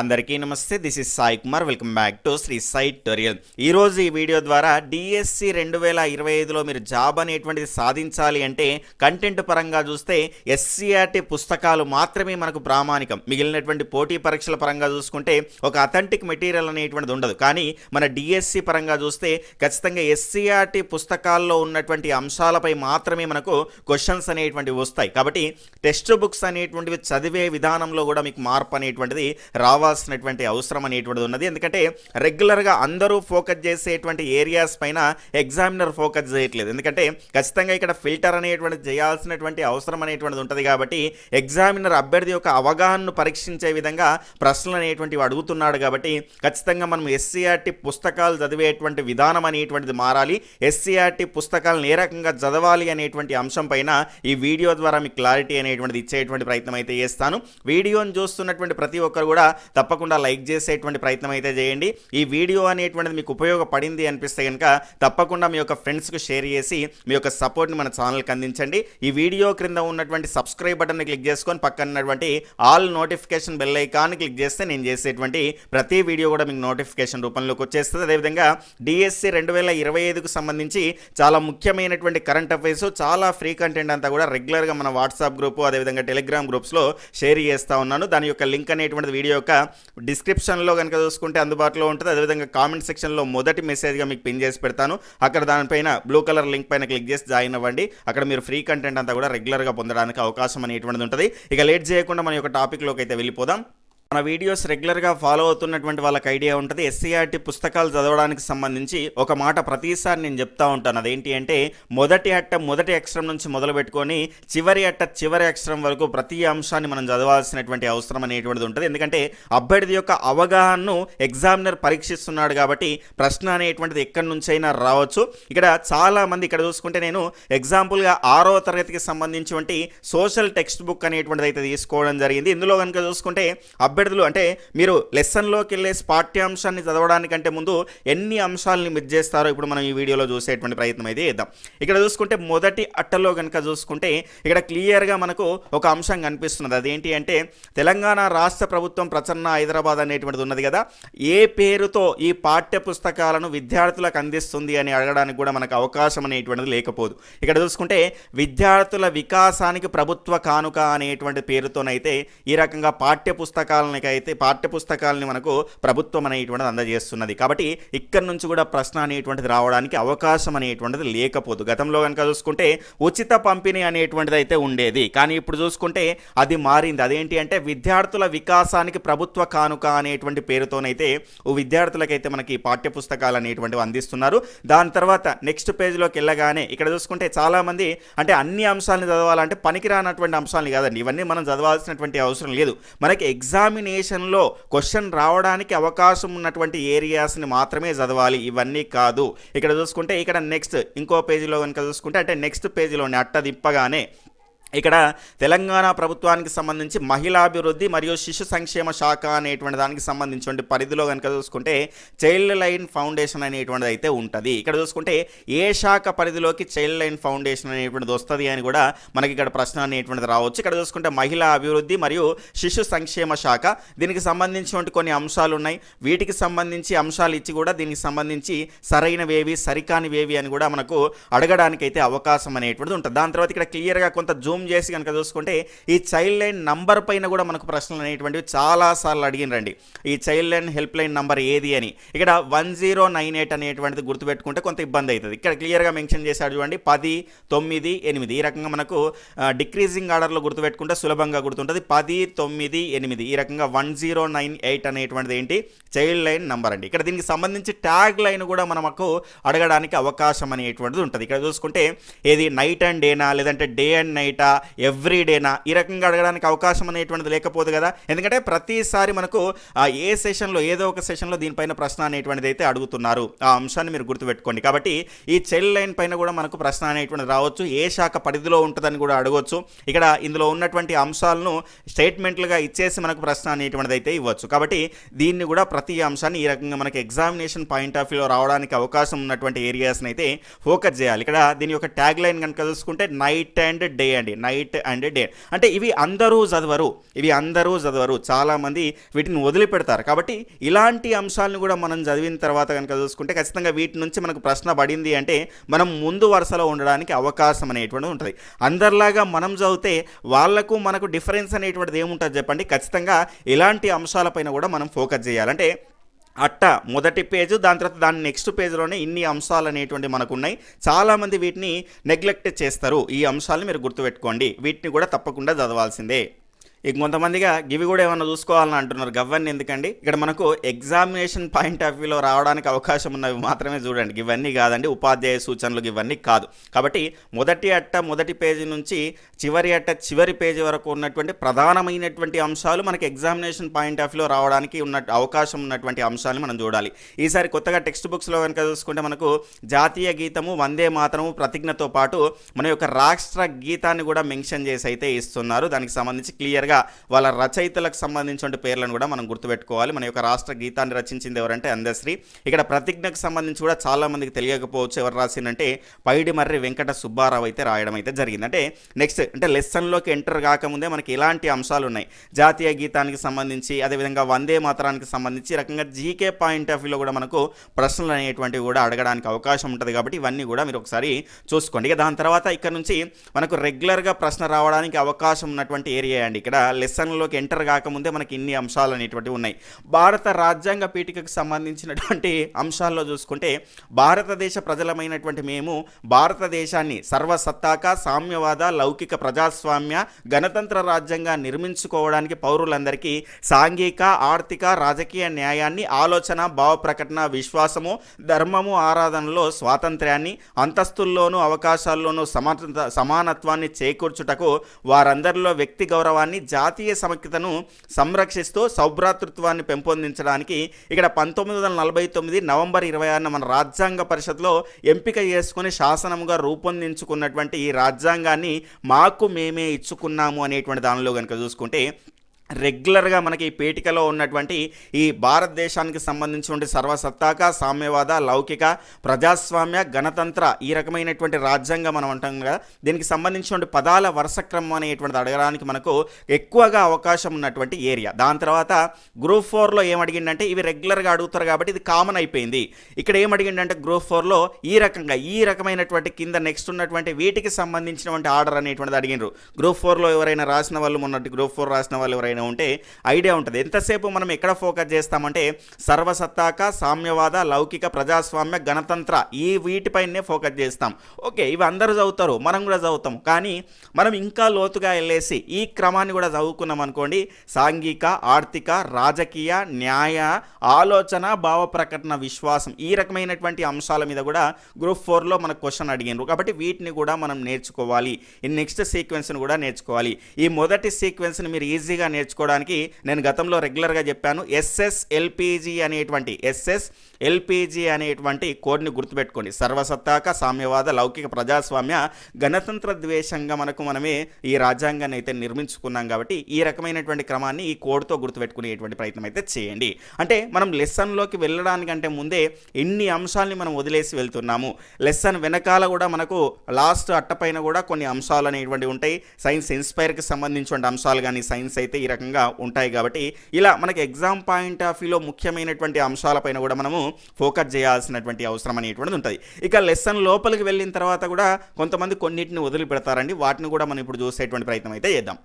అందరికీ నమస్తే this is Sai Kumar. Welcome back to Shri Sai tutorial. ఈ రోజు ఈ వీడియో ద్వారా డిఎస్సి రెండు వేల ఇరవై ఐదులో మీరు జాబ్ అనేటువంటిది సాధించాలి అంటే కంటెంట్ పరంగా చూస్తే ఎస్సీఆర్టీ పుస్తకాలు మాత్రమే మనకు ప్రామాణికం. మిగిలినటువంటి పోటీ పరీక్షల పరంగా చూసుకుంటే ఒక అథెంటిక్ మెటీరియల్ అనేటువంటిది ఉండదు. కానీ మన డిఎస్సి పరంగా చూస్తే ఖచ్చితంగా ఎస్సీఆర్టీ పుస్తకాల్లో ఉన్నటువంటి అంశాలపై మాత్రమే మనకు క్వశ్చన్స్ అనేటువంటివి వస్తాయి. కాబట్టి టెక్స్ట్ బుక్స్ అనేటువంటివి చదివే విధానంలో కూడా మీకు మార్పు అనేటువంటిది రావాలి. రావాల్సినటువంటి అవసరం అనేటువంటిది ఉన్నది. ఎందుకంటే రెగ్యులర్గా అందరూ ఫోకస్ చేసేటువంటి ఏరియాస్ పైన ఎగ్జామినర్ ఫోకస్ చేయట్లేదు. ఎందుకంటే ఖచ్చితంగా ఇక్కడ ఫిల్టర్ అనేటువంటి చేయాల్సినటువంటి అవసరం అనేటువంటిది ఉంటుంది కాబట్టి ఎగ్జామినర్ అభ్యర్థి యొక్క అవగాహనను పరీక్షించే విధంగా ప్రశ్నలు అనేటువంటివి అడుగుతున్నాడు కాబట్టి ఖచ్చితంగా మనం ఎస్సీఆర్టీ పుస్తకాలు చదివేటువంటి విధానం అనేటువంటిది మారాలి. ఎస్సీఆర్టీ పుస్తకాలను ఏ రకంగా చదవాలి అనేటువంటి అంశం పైన ఈ వీడియో ద్వారా మీకు క్లారిటీ అనేటువంటిది ఇచ్చేటువంటి ప్రయత్నం అయితే చేస్తాను. వీడియోని చూస్తున్నటువంటి ప్రతి ఒక్కరు కూడా తప్పకుండా లైక్ చేసేటువంటి ప్రయత్నం అయితే చేయండి. ఈ వీడియో అనేటువంటిది మీకు ఉపయోగపడింది అనిపిస్తే కనుక తప్పకుండా మీ యొక్క ఫ్రెండ్స్కి షేర్ చేసి మీ యొక్క సపోర్ట్ని మన ఛానల్కి అందించండి. ఈ వీడియో క్రింద ఉన్నటువంటి సబ్స్క్రైబ్ బటన్ని క్లిక్ చేసుకొని పక్కన ఉన్నటువంటి all notification bell icon click చేస్తే నేను చేసేటువంటి ప్రతి వీడియో కూడా మీకు నోటిఫికేషన్ రూపంలోకి వచ్చేస్తుంది. అదేవిధంగా డిఎస్సి రెండు వేల ఇరవై ఐదుకు సంబంధించి చాలా ముఖ్యమైనటువంటి కరెంట్ అఫైర్స్ చాలా ఫ్రీ కంటెంట్ అంతా కూడా రెగ్యులర్గా మన వాట్సాప్ గ్రూప్ అదేవిధంగా టెలిగ్రామ్ గ్రూప్స్లో షేర్ చేస్తూ ఉన్నాను. దాని యొక్క లింక్ అనేటువంటిది వీడియో యొక్క డిస్క్రిప్షన్లో కనుక చూసుకుంటే అందుబాటులో ఉంటుంది. అదేవిధంగా కామెంట్ సెక్షన్లో మొదటి మెసేజ్గా మీకు పిన్ చేసి పెడతాను. అక్కడ దానిపైన బ్లూ కలర్ లింక్ పైన క్లిక్ చేసి జాయిన్ అవ్వండి. అక్కడ మీరు ఫ్రీ కంటెంట్ అంతా కూడా రెగ్యులర్గా పొందడానికి అవకాశం అనేటువంటిది ఉంటుంది. ఇక లేట్ చేయకుండా మన యొక్క టాపిక్లోకి అయితే వెళ్ళిపోదాం. మన వీడియోస్ రెగ్యులర్గా ఫాలో అవుతున్నటువంటి వాళ్ళకి ఐడియా ఉంటుంది. ఎస్సీఆర్టీ పుస్తకాలు చదవడానికి సంబంధించి ఒక మాట ప్రతిసారి నేను చెప్తా ఉంటాను. అదేంటి అంటే మొదటి అట్ట మొదటి అక్షరం నుంచి మొదలు పెట్టుకొని చివరి అట్ట చివరి అక్షరం వరకు ప్రతి అంశాన్ని మనం చదవాల్సినటువంటి అవసరం అనేటువంటిది ఉంటుంది. ఎందుకంటే అభ్యర్థి యొక్క అవగాహనను ఎగ్జామినర్ పరీక్షిస్తున్నాడు కాబట్టి ప్రశ్న అనేటువంటిది ఎక్కడి నుంచైనా రావచ్చు. ఇక్కడ చాలామంది ఇక్కడ చూసుకుంటే నేను ఎగ్జాంపుల్గా ఆరో తరగతికి సంబంధించినటువంటి సోషల్ టెక్స్ట్ బుక్ అనేటువంటిది అయితే తీసుకోవడం జరిగింది. ఇందులో కనుక చూసుకుంటే అభ్యర్థులు అంటే మీరు లెసన్లోకి వెళ్ళే పాఠ్యాంశాన్ని చదవడానికంటే ముందు ఎన్ని అంశాలని మిస్ చేస్తారో ఇప్పుడు మనం ఈ వీడియోలో చూసేటువంటి ప్రయత్నం అయితే చేద్దాం. ఇక్కడ చూసుకుంటే మొదటి అట్టలో కనుక చూసుకుంటే ఇక్కడ క్లియర్గా మనకు ఒక అంశం కనిపిస్తున్నది. అదేంటి అంటే తెలంగాణ రాష్ట్ర ప్రభుత్వం ప్రసన్న హైదరాబాద్ అనేటువంటిది ఉన్నది కదా ఏ పేరుతో ఈ పాఠ్య పుస్తకాలను విద్యార్థులకు అందిస్తుంది అని అడగడానికి కూడా మనకు అవకాశం అనేటువంటిది లేకపోదు. ఇక్కడ చూసుకుంటే విద్యార్థుల వికాసానికి ప్రభుత్వ కానుక అనేటువంటి పేరుతోనైతే ఈ రకంగా పాఠ్య పుస్తకాలను పుస్తకాలనికైతే పాఠ్య పుస్తకాలని మనకు ప్రభుత్వం అనేటువంటిది అందజేస్తున్నది. కాబట్టి ఇక్కడ నుంచి కూడా ప్రశ్న అనేటువంటిది రావడానికి అవకాశం అనేటువంటిది లేకపోదు. గతంలో కనుక చూసుకుంటే ఉచిత పంపిణీ అనేటువంటిది అయితే ఉండేది. కానీ ఇప్పుడు చూసుకుంటే అది మారింది. అదేంటి అంటే విద్యార్థుల వికాసానికి ప్రభుత్వ కానుక అనేటువంటి పేరుతోనైతే విద్యార్థులకైతే మనకి పాఠ్య పుస్తకాలు అనేటువంటివి అందిస్తున్నారు. దాని తర్వాత నెక్స్ట్ పేజ్లోకి వెళ్ళగానే ఇక్కడ చూసుకుంటే చాలామంది అంటే అన్ని అంశాలను చదవాలంటే పనికిరానటువంటి అంశాలు కాదండి. ఇవన్నీ మనం చదవాల్సినటువంటి అవసరం లేదు. మనకి ఎగ్జామినేషన్లో క్వశ్చన్ రావడానికి అవకాశం ఉన్నటువంటి ఏరియాస్ని మాత్రమే చదవాలి. ఇవన్నీ కాదు. ఇక్కడ చూసుకుంటే ఇక్కడ నెక్స్ట్ ఇంకో పేజీలో కనుక చూసుకుంటే అంటే నెక్స్ట్ పేజీలోనే అట్ట దిప్పగానే ఇక్కడ తెలంగాణ ప్రభుత్వానికి సంబంధించి మహిళాభివృద్ధి మరియు శిశు సంక్షేమ శాఖ అనేటువంటి దానికి సంబంధించిన పరిధిలో కనుక చూసుకుంటే చైల్డ్ లైన్ ఫౌండేషన్ అనేటువంటిది అయితే ఉంటుంది. ఇక్కడ చూసుకుంటే ఏ శాఖ పరిధిలోకి చైల్డ్ లైన్ ఫౌండేషన్ అనేటువంటిది వస్తుంది అని కూడా మనకి ఇక్కడ ప్రశ్న అనేటువంటిది రావచ్చు. ఇక్కడ చూసుకుంటే మహిళా అభివృద్ధి మరియు శిశు సంక్షేమ శాఖ దీనికి సంబంధించినటువంటి కొన్ని అంశాలు ఉన్నాయి వీటికి సంబంధించి అంశాలు ఇచ్చి కూడా దీనికి సంబంధించి సరైనవేవి సరికానివేవి అని కూడా మనకు అడగడానికి అయితే అవకాశం అనేటువంటిది ఉంటుంది. దాని తర్వాత ఇక్కడ క్లియర్గా కొంత జూమ్ చేసి కనుక చూసుకుంటే ఈ చైల్డ్ లైన్ నంబర్ పైన కూడా మనకు ప్రశ్నలు అనేటువంటివి చాలాసార్లు అడిగినరండి. ఈ child line help line number ఏది అని. ఇక్కడ వన్ జీరో నైన్ ఎయిట్ అనేటువంటిది గుర్తుపెట్టుకుంటే కొంత ఇబ్బంది అవుతుంది. ఇక్కడ క్లియర్గా మెన్షన్ చేశాడు చూడండి పది తొమ్మిది ఎనిమిది. ఈ రకంగా మనకు డిక్రీజింగ్ ఆర్డర్లో గుర్తుపెట్టుకుంటే సులభంగా గుర్తుంటుంది. పది తొమ్మిది ఎనిమిది. ఈ రకంగా వన్ జీరో నైన్ ఎయిట్ అనేటువంటిది ఏంటి? చైల్డ్ లైన్ నంబర్ అండి. ఇక్కడ దీనికి సంబంధించి ట్యాగ్ లైన్ కూడా మనకు అడగడానికి అవకాశం అనేటువంటిది ఉంటుంది. ఇక్కడ చూసుకుంటే ఏది నైట్ అండ్ డేనా లేదంటే డే అండ్ నైటా ఎవ్రీ ఎవ్రీడేనా ఈ రకంగా అడగడానికి అవకాశం అనేటువంటిది లేకపోదు కదా. ఎందుకంటే ప్రతిసారి మనకు ఏ సెషన్లో ఏదో ఒక సెషన్లో దీనిపైన ప్రశ్న అనేటువంటిది అయితే అడుగుతున్నారు. ఆ అంశాన్ని మీరు గుర్తుపెట్టుకోండి. కాబట్టి ఈ చైల్డ్ లైన్ పైన కూడా మనకు ప్రశ్న అనేటువంటిది రావచ్చు. ఏ శాఖ పరిధిలో ఉంటుందని కూడా అడగవచ్చు ఇక్కడ ఇందులో ఉన్నటువంటి అంశాలను స్టేట్మెంట్లుగా ఇచ్చేసి మనకు ప్రశ్న అనేటువంటిది అయితే ఇవ్వచ్చు. కాబట్టి దీన్ని కూడా ప్రతి అంశాన్ని ఈ రకంగా మనకి ఎగ్జామినేషన్ పాయింట్ ఆఫ్ వ్యూలో రావడానికి అవకాశం ఉన్నటువంటి ఏరియాస్ని అయితే ఫోకస్ చేయాలి. ఇక్కడ దీని యొక్క ట్యాగ్ లైన్ కనుక చూసుకుంటే నైట్ అండ్ డే అండి. నైట్ అండ్ డే అంటే ఇవి అందరూ చదవరు ఇవి అందరూ చదవరు. చాలామంది వీటిని వదిలిపెడతారు. కాబట్టి ఇలాంటి అంశాలను కూడా మనం చదివిన తర్వాత కనుక చూసుకుంటే ఖచ్చితంగా వీటి నుంచి మనకు ప్రశ్న పడింది అంటే మనం ముందు వరుసలో ఉండడానికి అవకాశం అనేటువంటిది ఉంటుంది. అందరిలాగా మనం చదివితే వాళ్ళకు మనకు డిఫరెన్స్ అనేటువంటిది ఏముంటుంది చెప్పండి? ఖచ్చితంగా ఇలాంటి అంశాలపైన కూడా మనం ఫోకస్ చేయాలంటే అట్ట మొదటి పేజ్ దాని తర్వాత దాని నెక్స్ట్ పేజ్లోనే ఇన్ని అంశాలు అనేటువంటి మనకు ఉన్నాయి చాలామంది వీటిని నెగ్లెక్ట్ చేస్తారు. ఈ అంశాలను మీరు గుర్తుపెట్టుకోండి. వీటిని కూడా తప్పకుండా చదవాల్సిందే. ఇక కొంతమందిగా ఇవి కూడా ఏమన్నా చూసుకోవాలని అంటున్నారు. గవ్వన్నీ ఎందుకండి? ఇక్కడ మనకు ఎగ్జామినేషన్ పాయింట్ ఆఫ్ వ్యూలో రావడానికి అవకాశం ఉన్నవి మాత్రమే చూడండి. ఇవన్నీ కాదండి ఉపాధ్యాయ సూచనలు ఇవన్నీ కాదు. కాబట్టి మొదటి అట్ట మొదటి పేజీ నుంచి చివరి అట్ట చివరి పేజీ వరకు ఉన్నటువంటి ప్రధానమైనటువంటి అంశాలు మనకి ఎగ్జామినేషన్ పాయింట్ ఆఫ్ వ్యూలో రావడానికి ఉన్న అవకాశం ఉన్నటువంటి అంశాలు మనం చూడాలి. ఈసారి కొత్తగా టెక్స్ట్ బుక్స్లో కనుక చూసుకుంటే మనకు జాతీయ గీతము వందే మాతరము ప్రతిజ్ఞతో పాటు మన యొక్క రాష్ట్ర గీతాన్ని కూడా మెన్షన్ చేసి అయితే ఇస్తున్నారు. దానికి సంబంధించి క్లియర్ క్లియర్గా వాళ్ళ రచయితలకు సంబంధించిన పేర్లను కూడా మనం గుర్తుపెట్టుకోవాలి. మన యొక్క రాష్ట్ర గీతాన్ని రచించింది ఎవరంటే అందశ్రీ. ఇక్కడ ప్రతిజ్ఞకు సంబంధించి కూడా చాలా మందికి తెలియకపోవచ్చు ఎవరు రాసిందంటే పైడి మర్రి వెంకట సుబ్బారావు అయితే రాయడం అయితే జరిగింది. అంటే నెక్స్ట్ అంటే లెసన్లోకి ఎంటర్ కాకముందే మనకి ఇలాంటి అంశాలు ఉన్నాయి. జాతీయ గీతానికి సంబంధించి అదేవిధంగా వందే మాత్రానికి సంబంధించి రకంగా జీకే పాయింట్ ఆఫ్ వ్యూలో కూడా మనకు ప్రశ్నలు అనేటువంటివి కూడా అడగడానికి అవకాశం ఉంటుంది కాబట్టి ఇవన్నీ కూడా మీరు ఒకసారి చూసుకోండి. ఇక దాని తర్వాత ఇక్కడ నుంచి మనకు రెగ్యులర్గా ప్రశ్న రావడానికి అవకాశం ఉన్నటువంటి ఏరియా అండి ఇక్కడ. లెసన్లోకి ఎంటర్ కాకముందే మనకి ఇన్ని అంశాలు అనేటువంటివి ఉన్నాయి. భారత రాజ్యాంగ పీఠికకు సంబంధించినటువంటి అంశాల్లో చూసుకుంటే భారతదేశ ప్రజలమైనటువంటి మేము భారతదేశాన్ని సర్వసత్తాక సామ్యవాద లౌకిక ప్రజాస్వామ్య గణతంత్ర రాజ్యంగా నిర్మించుకోవడానికి పౌరులందరికీ సాంఘిక ఆర్థిక రాజకీయ న్యాయాన్ని ఆలోచన భావ ప్రకటన విశ్వాసము ధర్మము ఆరాధనలో స్వాతంత్ర్యాన్ని అంతస్తుల్లోనూ అవకాశాల్లోనూ సమా సమానత్వాన్ని చేకూర్చుటకు వారందరిలో వ్యక్తి గౌరవాన్ని జాతీయ సమైక్యతను సంరక్షిస్తూ సౌభ్రాతృత్వాన్ని పెంపొందించడానికి ఇక్కడ పంతొమ్మిది వందల నలభై తొమ్మిది నవంబర్ ఇరవై ఆరున మన రాజ్యాంగ పరిషత్లో ఎంపిక చేసుకుని శాసనముగా రూపొందించుకున్నటువంటి ఈ రాజ్యాంగాన్ని మాకు మేమే ఇచ్చుకున్నాము అనేటువంటి దానిలో కనుక చూసుకుంటే రెగ్యులర్గా మనకి ఈ పేటికలో ఉన్నటువంటి ఈ భారతదేశానికి సంబంధించినటువంటి సర్వసత్తాక సామ్యవాద లౌకిక ప్రజాస్వామ్య గణతంత్ర ఈ రకమైనటువంటి రాజ్యాంగం మనం అంటాం కదా. దీనికి సంబంధించినటువంటి పదాల వరుస క్రమం అనేటువంటిది అడగడానికి మనకు ఎక్కువగా అవకాశం ఉన్నటువంటి ఏరియా. దాని తర్వాత గ్రూప్ ఫోర్లో ఏమడిగిందంటే ఇవి రెగ్యులర్గా అడుగుతారు కాబట్టి ఇది కామన్ అయిపోయింది. ఇక్కడ ఏమడిగిందంటే గ్రూప్ ఫోర్లో ఈ రకంగా ఈ రకమైనటువంటి కింద నెక్స్ట్ ఉన్నటువంటి వీటికి సంబంధించినటువంటి ఆర్డర్ అనేటువంటిది అడిగినారు. గ్రూప్ ఫోర్లో ఎవరైనా రాసిన వాళ్ళు మొన్నటి గ్రూప్ ఫోర్ రాసిన వాళ్ళు ఎవరైనా ఉంటే ఐడియా ఉంటుంది. ఎంతసేపు మనం ఎక్కడ ఫోకస్ చేస్తామంటే సర్వసత్తాక సామ్యవాద లౌకిక ప్రజాస్వామ్య గణతంత్ర ఈ వీటిపైనే ఫోకస్ చేస్తాం. ఓకే ఇవి అందరూ చదువుతారు మనం కూడా చదువుతాం. కానీ మనం ఇంకా లోతుగా వెళ్ళేసి ఈ క్రమాన్ని కూడా చదువుకున్నాం అనుకోండి సాంఘిక ఆర్థిక రాజకీయ న్యాయ ఆలోచన భావ ప్రకటన విశ్వాసం ఈ రకమైనటువంటి అంశాల మీద కూడా గ్రూప్ ఫోర్లో మనకు క్వశ్చన్ అడిగినారు. కాబట్టి వీటిని కూడా మనం నేర్చుకోవాలి. ఈ నెక్స్ట్ సీక్వెన్స్ని కూడా నేర్చుకోవాలి. ఈ మొదటి సీక్వెన్స్ని మీరు ఈజీగా నేర్చుకోవడానికి నేను గతంలో రెగ్యులర్గా చెప్పాను. ఎస్ఎస్ ఎల్పిజి అనేటువంటి ఎస్ఎస్ ఎల్పిజి అనేటువంటి కోడ్ని గుర్తుపెట్టుకోండి. సర్వసత్తాక సామ్యవాద లౌకిక ప్రజాస్వామ్య గణతంత్ర ద్వేషంగా మనకు మనమే ఈ రాజ్యాంగాన్ని అయితే నిర్మించుకున్నాం కాబట్టి ఈ రకమైనటువంటి క్రమాన్ని ఈ కోడ్తో గుర్తుపెట్టుకునేటువంటి ప్రయత్నం అయితే చేయండి. అంటే మనం లెసన్లోకి వెళ్ళడానికంటే ముందే ఎన్ని అంశాలని మనం వదిలేసి వెళ్తున్నాము. లెసన్ వెనకాల కూడా మనకు లాస్ట్ అట్టపైన కూడా కొన్ని అంశాలు అనేటువంటివి ఉంటాయి. సైన్స్ ఇన్స్పైర్కి సంబంధించిన అంశాలు కానీ సైన్స్ అయితే ఈ రకంగా ఉంటాయి కాబట్టి ఇలా మనకి ఎగ్జామ్ పాయింట్ ఆఫ్ వ్యూలో ముఖ్యమైనటువంటి అంశాలపైన కూడా మనము ఫోకస్ చేయాల్సినటువంటి అవసరం అనేటువంటిది ఉంటుంది. ఇక లెసన్ లోపలికి వెళ్ళిన తర్వాత కూడా కొంతమంది కొన్నిటిని వదిలిపెడతారండి. వాటిని కూడా మనం ఇప్పుడు చూసేటువంటి ప్రయత్నం అయితే చేద్దాం.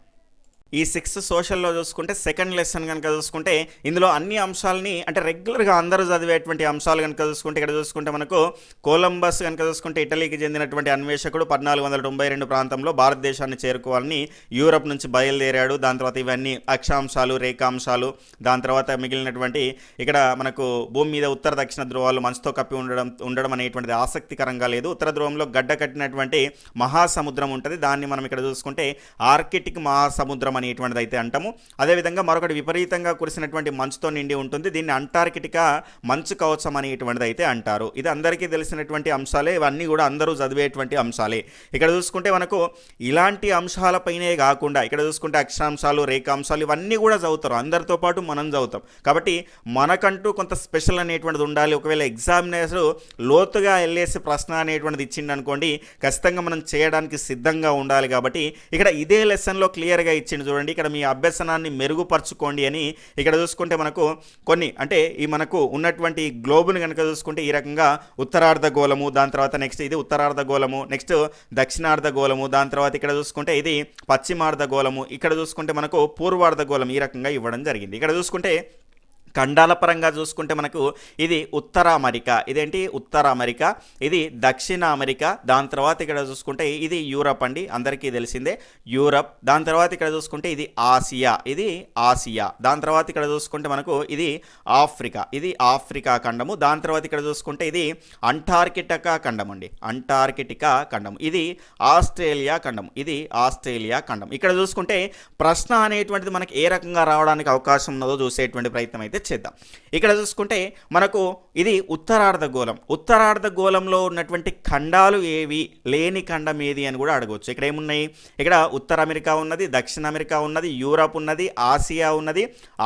ఈ సిక్స్త్ సోషల్లో చూసుకుంటే సెకండ్ లెసన్ కనుక చూసుకుంటే ఇందులో అన్ని అంశాలని అంటే రెగ్యులర్గా అందరూ చదివేటువంటి అంశాలు కనుక చూసుకుంటే ఇక్కడ చూసుకుంటే మనకు కొలంబస్ కనుక చూసుకుంటే ఇటలీకి చెందినటువంటి అన్వేషకుడు పద్నాలుగు వందల తొంభై రెండు ప్రాంతంలో భారతదేశాన్ని చేరుకోవాలని యూరప్ నుంచి బయలుదేరాడు. దాని తర్వాత ఇవన్నీ అక్షాంశాలు రేఖాంశాలు. దాని తర్వాత మిగిలినటువంటి ఇక్కడ మనకు భూమి మీద ఉత్తర దక్షిణ ధ్రువాలు మంచుతో కప్పి ఉండడం ఉండడం అనేటువంటిది ఆసక్తికరంగా లేదు. ఉత్తర ధ్రువంలో గడ్డ కట్టినటువంటి మహాసముద్రం ఉంటుంది. దాన్ని మనం ఇక్కడ చూసుకుంటే ఆర్కిటిక్ మహాసముద్రం అనేటువంటిది అయితే అంటాము. అదేవిధంగా మరొకటి విపరీతంగా కురిసినటువంటి మంచుతో నిండి ఉంటుంది. దీన్ని అంటార్కిటికా మంచు కవచం అనేటువంటిది అయితే అంటారు. ఇది అందరికీ తెలిసినటువంటి అంశాలే. ఇవన్నీ కూడా అందరూ చదివేటువంటి అంశాలే. ఇక్కడ చూసుకుంటే మనకు ఇలాంటి అంశాలపైనే కాకుండా ఇక్కడ చూసుకుంటే అక్షరాంశాలు రేఖాంశాలు ఇవన్నీ కూడా చదువుతారు. అందరితో పాటు మనం చదువుతాం. కాబట్టి మనకంటూ కొంత స్పెషల్ అనేటువంటిది ఉండాలి. ఒకవేళ ఎగ్జామినేషన్ లోతుగా వెళ్ళేసి ప్రశ్న అనేటువంటిది ఇచ్చిండు అనుకోండి ఖచ్చితంగా మనం చేయడానికి సిద్ధంగా ఉండాలి కాబట్టి ఇక్కడ ఇదే లెసన్లో క్లియర్గా ఇచ్చిండు చూడండి. ఇక్కడ మీ అభ్యసనాన్ని మెరుగుపరచుకోండి అని ఇక్కడ చూసుకుంటే మనకు కొన్ని అంటే ఈ మనకు ఉన్నటువంటి గ్లోబుని కనుక చూసుకుంటే ఈ రకంగా ఉత్తరార్ధ గోళము దాని తర్వాత నెక్స్ట్ ఇది ఉత్తరార్ధ గోళము నెక్స్ట్ దక్షిణార్ధ గోళము దాని తర్వాత ఇక్కడ చూసుకుంటే ఇది పశ్చిమార్ధ గోళము ఇక్కడ చూసుకుంటే మనకు పూర్వార్ధ గోళం ఈ రకంగా ఇవ్వడం జరిగింది. ఇక్కడ చూసుకుంటే ఖండాల పరంగా చూసుకుంటే మనకు ఇది ఉత్తర అమెరికా ఇదేంటి? ఉత్తర అమెరికా ఇది దక్షిణ అమెరికా దాని తర్వాత ఇక్కడ చూసుకుంటే ఇది యూరప్ అండి అందరికీ తెలిసిందే. యూరప్ దాని తర్వాత ఇక్కడ చూసుకుంటే ఇది ఆసియా ఇది ఆసియా దాని తర్వాత ఇక్కడ చూసుకుంటే మనకు ఇది ఆఫ్రికా ఇది ఆఫ్రికా ఖండము దాని తర్వాత ఇక్కడ చూసుకుంటే ఇది అంటార్కిటికా ఖండం అండి అంటార్కిటికా ఖండం ఇది ఆస్ట్రేలియా ఖండం ఇది ఆస్ట్రేలియా ఖండం ఇక్కడ చూసుకుంటే ప్రశ్న అనేటువంటిది మనకి ఏ రకంగా రావడానికి అవకాశం ఉన్నదో చూసేటువంటి ప్రయత్నం అయితే చేద్దాం. ఇక్కడ చూసుకుంటే మనకు ఇది ఉత్తరార్ధగోళం ఉత్తరార్ధగోళంలో ఉన్నటువంటి ఖండాలు ఏవి? లేని ఖండం ఏది అని కూడా అడగవచ్చు. ఇక్కడ ఏమున్నాయి? ఇక్కడ ఉత్తర అమెరికా ఉన్నది దక్షిణ అమెరికా ఉన్నది యూరప్ ఉన్నది ఆసియా ఉన్నది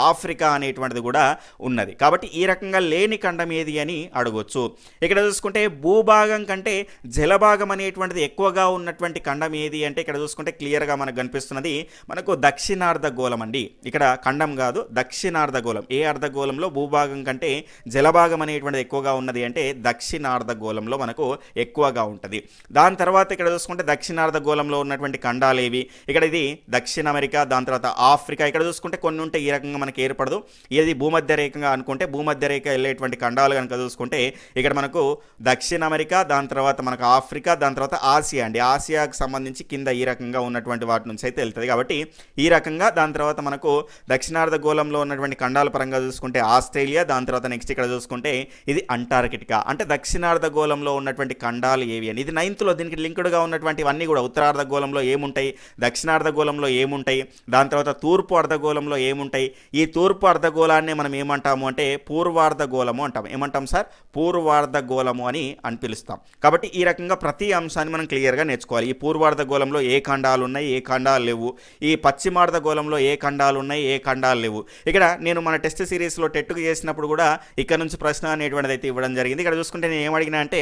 ఆఫ్రికా అనేటువంటిది కూడా ఉన్నది. కాబట్టి ఈ రకంగా లేని ఖండం ఏది అని అడగవచ్చు. ఇక్కడ చూసుకుంటే భూభాగం కంటే జలభాగం అనేటువంటిది ఎక్కువగా ఉన్నటువంటి ఖండం ఏది అంటే ఇక్కడ చూసుకుంటే క్లియర్గా మనకు కనిపిస్తున్నది మనకు దక్షిణార్ధగోళం అండి. ఇక్కడ ఖండం కాదు దక్షిణార్ధ గోళం. అర్ధ అర్ధగోళంలో భూభాగం కంటే జలభాగం అనేటువంటిది ఎక్కువగా ఉన్నది అంటే దక్షిణార్ధ గోళంలో మనకు ఎక్కువగా ఉంటుంది. దాని తర్వాత ఇక్కడ చూసుకుంటే దక్షిణార్ధ గోళంలో ఉన్నటువంటి ఖండాలు ఏవి? ఇక్కడ ఇది దక్షిణ అమెరికా దాని తర్వాత ఆఫ్రికా. ఇక్కడ చూసుకుంటే కొన్ని ఉంటే ఈ రకంగా మనకి ఏర్పడదు. ఇది భూమధ్య రేఖగా అనుకుంటే భూమధ్య రేఖ వెళ్ళేటువంటి ఖండాలు కనుక చూసుకుంటే ఇక్కడ మనకు దక్షిణ అమెరికా దాని తర్వాత మనకు ఆఫ్రికా దాని తర్వాత ఆసియా అండి. ఆసియాకు సంబంధించి కింద ఈ రకంగా ఉన్నటువంటి వాటి నుంచి అయితే వెళ్తుంది. కాబట్టి ఈ రకంగా దాని తర్వాత మనకు దక్షిణార్ధ గోళంలో ఉన్నటువంటి ఖండాల పరంగా చూసుకుంటే ఆస్ట్రేలియా దాని తర్వాత నెక్స్ట్ ఇక్కడ చూసుకుంటే ఇది అంటార్కిటికా. అంటే దక్షిణార్ధ గోళంలో ఉన్నటువంటి ఖండాలు ఏవి అని. ఇది నైన్త్లో దీనికి లింక్డ్గా ఉన్నటువంటివన్నీ కూడా ఉత్తరార్ధ గోళంలో ఏముంటాయి దక్షిణార్ధ గోళంలో ఏముంటాయి దాని తర్వాత తూర్పు అర్ధగోళంలో ఏముంటాయి. ఈ తూర్పు అర్ధగోళాన్ని మనం ఏమంటాము అంటే పూర్వార్ధ గోళము అంటాం ఏమంటాం సార్? పూర్వార్ధ గోళము అని అని పిలుస్తాం. కాబట్టి ఈ రకంగా ప్రతి అంశాన్ని మనం క్లియర్గా నేర్చుకోవాలి. ఈ పూర్వార్ధ గోళంలో ఏ ఖండాలు ఉన్నాయి ఏ ఖండాలు లేవు. ఈ పశ్చిమార్ధ గోళంలో ఏ ఖండాలు ఉన్నాయి ఏ ఖండాలు లేవు. ఇక్కడ నేను మన టెస్ట్ సిరీస్లో టెట్టుకు చేసినప్పుడు కూడా ఇక్కడ నుంచి ప్రశ్న అనేటువంటిది అయితే ఇవ్వడం జరిగింది. ఇక్కడ చూసుకుంటే నేను ఏమడిగినా అంటే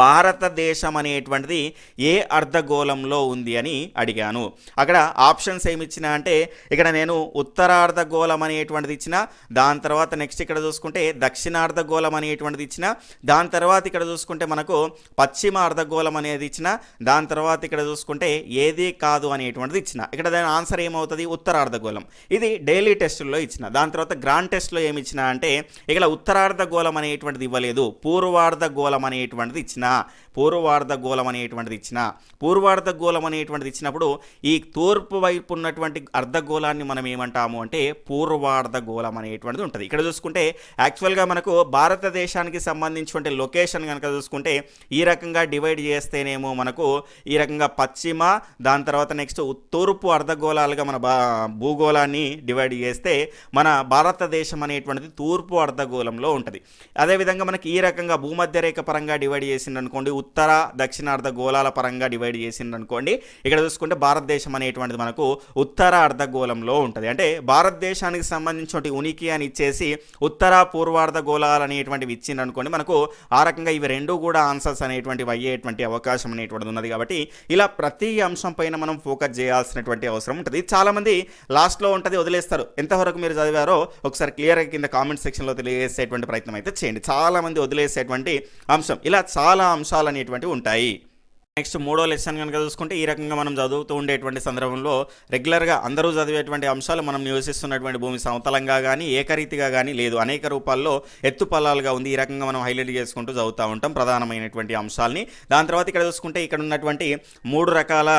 భారతదేశం అనేటువంటిది ఏ అర్ధగోళంలో ఉంది అని అడిగాను. అక్కడ ఆప్షన్స్ ఏమి ఇచ్చినా అంటే ఇక్కడ నేను ఉత్తరార్ధగోళం అనేటువంటిది ఇచ్చిన దాని తర్వాత నెక్స్ట్ ఇక్కడ చూసుకుంటే దక్షిణార్ధగోళం అనేటువంటిది ఇచ్చిన దాని తర్వాత ఇక్కడ చూసుకుంటే మనకు పశ్చిమ అర్ధగోళం అనేది ఇచ్చిన దాని తర్వాత ఇక్కడ చూసుకుంటే ఏది కాదు అనేటువంటిది ఇచ్చిన. ఇక్కడ దాని ఆన్సర్ ఏమవుతుంది? ఉత్తరార్ధగోళం. ఇది డైలీ టెస్టుల్లో ఇచ్చిన. దాని తర్వాత గ్రాండ్ టెస్ట్లో ఏమి ఇచ్చిన అంటే ఇక్కడ ఉత్తరార్ధగోళం అనేటువంటిది ఇవ్వలేదు పూర్వార్ధగోళం అనేటువంటిది ఇచ్చిన. పూర్వార్ధ గోళం అనేటువంటిది ఇచ్చిన పూర్వార్ధ గోళం అనేటువంటిది ఇచ్చినప్పుడు ఈ తూర్పు వైపు ఉన్నటువంటి అర్ధగోళాన్ని మనం ఏమంటాము అంటే పూర్వార్ధ గోళం అనేటువంటిది ఉంటుంది. ఇక్కడ చూసుకుంటే యాక్చువల్గా మనకు భారతదేశానికి సంబంధించినటువంటి లొకేషన్ కనుక చూసుకుంటే ఈ రకంగా డివైడ్ చేస్తేనేమో మనకు ఈ రకంగా పశ్చిమ దాని తర్వాత నెక్స్ట్ తూర్పు అర్ధగోళాలుగా మన బా భూగోళాన్ని డివైడ్ చేస్తే మన భారతదేశం అనేటువంటిది తూర్పు అర్ధగోళంలో ఉంటుంది. అదేవిధంగా మనకి ఈ రకంగా భూమధ్య రేఖ పరంగా డివైడ్ చేసింది అనుకోండి ఉత్తర దక్షిణార్ధ గోళాల పరంగా డివైడ్ చేసింది అనుకోండి ఇక్కడ చూసుకుంటే భారతదేశం అనేటువంటిది మనకు ఉత్తర అర్ధగోళంలో ఉంటుంది. అంటే భారతదేశానికి సంబంధించిన ఉనికి అని ఇచ్చేసి ఉత్తర పూర్వార్ధ గోళాలు అనేటువంటివి ఇచ్చింది అనుకోండి మనకు ఆ రకంగా ఇవి రెండు కూడా ఆన్సర్స్ అనేటువంటివి అయ్యేటువంటి అవకాశం అనేటువంటిది ఉన్నది కాబట్టి ఇలా ప్రతి అంశం పైన మనం ఫోకస్ చేయాల్సినటువంటి అవసరం ఉంటుంది. చాలామంది లాస్ట్లో ఉంటుంది వదిలేస్తారు. ఎంతవరకు మీరు చదివారో ఒకసారి క్లియర్గా కింద కామెంట్ సెక్షన్లో తెలియజేసేటువంటి ప్రయత్నం అయితే చేయండి. చాలామంది వదిలేసేటువంటి అంశం. ఇలా చాలా చాలా అంశాలు అనేటువంటివి ఉంటాయి. నెక్స్ట్ మూడో లెసన్ కనుక చూసుకుంటే ఈ రకంగా మనం చదువుతూ ఉండేటువంటి సందర్భంలో రెగ్యులర్గా అందరూ చదివేటువంటి అంశాలు మనం నివసిస్తున్నటువంటి భూమి సమతలంగా కానీ ఏకరీతిగా కానీ లేదు. అనేక రూపాల్లో ఎత్తుపల్లాలుగా ఉంది. ఈ రకంగా మనం హైలైట్ చేసుకుంటూ చదువుతూ ఉంటాం ప్రధానమైనటువంటి అంశాలని. దాని తర్వాత ఇక్కడ చూసుకుంటే ఇక్కడ ఉన్నటువంటి మూడు రకాల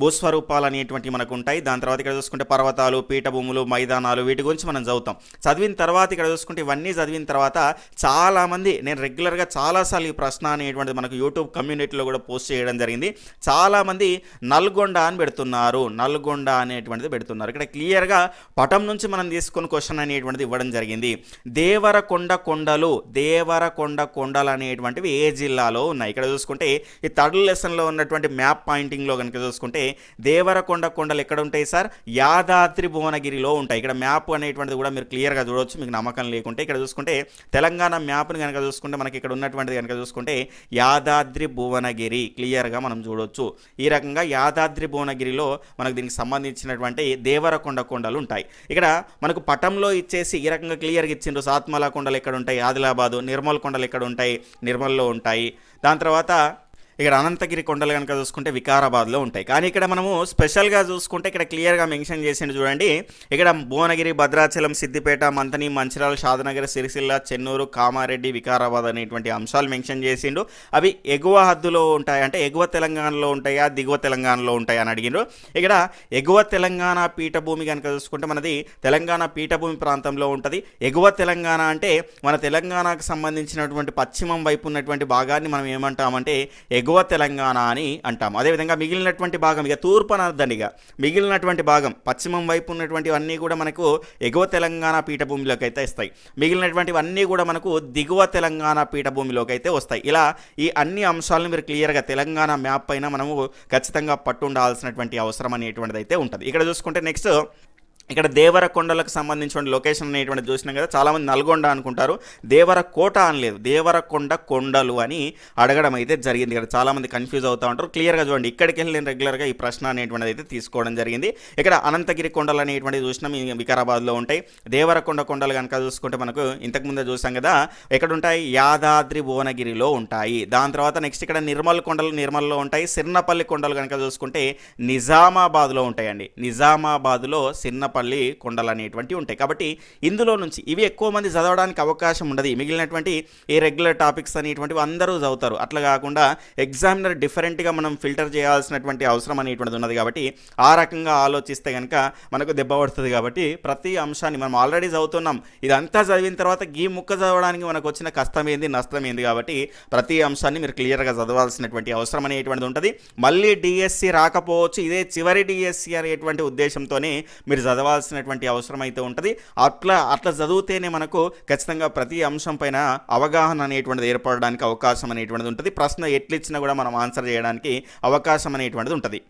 భూస్వరూపాలు అనేటువంటి మనకు ఉంటాయి దాని తర్వాత ఇక్కడ చూసుకుంటే పర్వతాలు పీఠభూములు మైదానాలు వీటి గురించి మనం చదువుతాం. చదివిన తర్వాత ఇక్కడ చూసుకుంటే ఇవన్నీ చదివిన తర్వాత చాలామంది నేను రెగ్యులర్గా చాలాసార్లు ఈ ప్రశ్న అనేటువంటిది మనకు యూట్యూబ్ కమ్యూనిటీలో కూడా పోస్ట్ చేయడం జరిగింది. చాలామంది నల్గొండ అని పెడుతున్నారు. నల్గొండ అనేటువంటిది పెడుతున్నారు. ఇక్కడ క్లియర్గా పటం నుంచి మనం తీసుకున్న క్వశ్చన్ అనేటువంటిది ఇవ్వడం జరిగింది. దేవరకొండ కొండలు దేవరకొండ కొండలు అనేటువంటివి ఏ జిల్లాలో ఉన్నాయి? ఇక్కడ చూసుకుంటే ఈ థర్డ్ లెసన్లో ఉన్నటువంటి మ్యాప్ పాయింటింగ్లో కనుక చూసుకుంటే దేవరకొండ కొండలు ఎక్కడ ఉంటాయి సార్? యాదాద్రి భువనగిరిలో ఉంటాయి. ఇక్కడ మ్యాప్ అనేటువంటిది కూడా మీరు క్లియర్గా చూడవచ్చు మీకు నమ్మకం లేకుంటే. ఇక్కడ చూసుకుంటే తెలంగాణ మ్యాప్ని కనుక చూసుకుంటే మనకి ఇక్కడ ఉన్నటువంటిది కనుక చూసుకుంటే యాదాద్రి భువనగిరి క్లియర్గా మనం చూడవచ్చు ఈ రకంగా యాదాద్రి భువనగిరిలో మనకు దీనికి సంబంధించినటువంటి దేవరకొండ కొండలు ఉంటాయి. ఇక్కడ మనకు పటంలో ఇచ్చేసి ఈ రకంగా క్లియర్గా ఇచ్చిండ్రు. సాత్మల కొండలు ఎక్కడ ఉంటాయి? ఆదిలాబాదు నిర్మల్ కొండలు ఎక్కడ ఉంటాయి? నిర్మల్లో ఉంటాయి. దాని తర్వాత ఇక్కడ అనంతగిరి కొండలు కనుక చూసుకుంటే వికారాబాద్లో ఉంటాయి. కానీ ఇక్కడ మనము స్పెషల్గా చూసుకుంటే ఇక్కడ క్లియర్గా మెన్షన్ చేసిండు చూడండి. ఇక్కడ భువనగిరి భద్రాచలం సిద్దిపేట మంతని మంచిర్యాల షాదనగర్ సిరిసిల్ల చెన్నూరు కామారెడ్డి వికారాబాద్ అనేటువంటి అంశాలు మెన్షన్ చేసిండు. అవి ఎగువ హద్దులో ఉంటాయి. అంటే ఎగువ తెలంగాణలో ఉంటాయా దిగువ తెలంగాణలో ఉంటాయా అని అడిగిండ్రు. ఇక్కడ ఎగువ తెలంగాణ పీఠభూమి కనుక చూసుకుంటే మనది తెలంగాణ పీఠభూమి ప్రాంతంలో ఉంటుంది. ఎగువ తెలంగాణ అంటే మన తెలంగాణకు సంబంధించినటువంటి పశ్చిమం వైపు ఉన్నటువంటి భాగాన్ని మనం ఏమంటామంటే ఎగువ తెలంగాణ అని అంటాం అదేవిధంగా మిగిలినటువంటి భాగం ఇక తూర్పు అనద్దండి ఇక మిగిలినటువంటి భాగం పశ్చిమం వైపు ఉన్నటువంటివన్నీ కూడా మనకు ఎగువ తెలంగాణ పీఠభూమిలోకి అయితే ఇస్తాయి మిగిలినటువంటివన్నీ కూడా మనకు దిగువ తెలంగాణ పీఠభూమిలోకి అయితే వస్తాయి. ఇలా ఈ అన్ని అంశాలను మీరు క్లియర్గా తెలంగాణ మ్యాప్ పైన మనము ఖచ్చితంగా పట్టుండాల్సినటువంటి అవసరం అనేటువంటిది అయితే ఉంటుంది. ఇక్కడ చూసుకుంటే నెక్స్ట్ ఇక్కడ దేవరకొండలకు సంబంధించిన లొకేషన్ అనేటువంటి చూసినాం కదా చాలామంది నల్గొండ అనుకుంటారు. దేవరకోట అనలేదు దేవరకొండ కొండలు అని అడగడం అయితే జరిగింది. ఇక్కడ చాలామంది కన్ఫ్యూజ్ అవుతూ ఉంటారు. క్లియర్గా చూడండి ఇక్కడికి వెళ్ళి నేను రెగ్యులర్గా ఈ ప్రశ్న అనేటువంటిది అయితే తీసుకోవడం జరిగింది. ఇక్కడ అనంతగిరి కొండలు అనేటువంటి చూసినాం వికారాబాద్లో ఉంటాయి. దేవరకొండ కొండలు కనుక చూసుకుంటే మనకు ఇంతకుముందే చూసాం కదా ఎక్కడ ఉంటాయి యాదాద్రి భువనగిరిలో ఉంటాయి. దాని తర్వాత నెక్స్ట్ ఇక్కడ నిర్మల్ కొండలు నిర్మల్లో ఉంటాయి. సిర్నపల్లి కొండలు కనుక చూసుకుంటే నిజామాబాద్లో ఉంటాయండి. నిజామాబాద్లో పల్లి కొండలు అనేటువంటివి ఉంటాయి. కాబట్టి ఇందులో నుంచి ఇవి ఎక్కువ మంది చదవడానికి అవకాశం ఉండదు. మిగిలినటువంటి ఈ రెగ్యులర్ టాపిక్స్ అనేటువంటివి అందరూ చదువుతారు. అట్లా కాకుండా ఎగ్జామినర్ డిఫరెంట్గా మనం ఫిల్టర్ చేయాల్సినటువంటి అవసరం అనేటువంటిది ఉన్నది కాబట్టి ఆ రకంగా ఆలోచిస్తే కనుక మనకు దెబ్బ పడుతుంది కాబట్టి ప్రతి అంశాన్ని మనం ఆల్రెడీ చదువుతున్నాం. ఇదంతా చదివిన తర్వాత గీ ముక్క చదవడానికి మనకు వచ్చిన కష్టం ఏంది నష్టం ఏంది కాబట్టి ప్రతి అంశాన్ని మీరు క్లియర్గా చదవాల్సినటువంటి అవసరం అనేటువంటిది ఉంటుంది. మళ్ళీ డిఎస్సి రాకపోవచ్చు. ఇదే చివరి డిఎస్సి అనేటువంటి ఉద్దేశంతోనే మీరు చదవాల్సినటువంటి అవసరం అయితే ఉంటుంది. అట్లా అట్లా చదివితేనే మనకు ఖచ్చితంగా ప్రతి అంశం పైన అవగాహన అనేటువంటిది ఏర్పడడానికి అవకాశం అనేటువంటిది ఉంటుంది. ప్రశ్న ఎట్లిచ్చినా కూడా మనం ఆన్సర్ చేయడానికి అవకాశం అనేటువంటిది ఉంటుంది.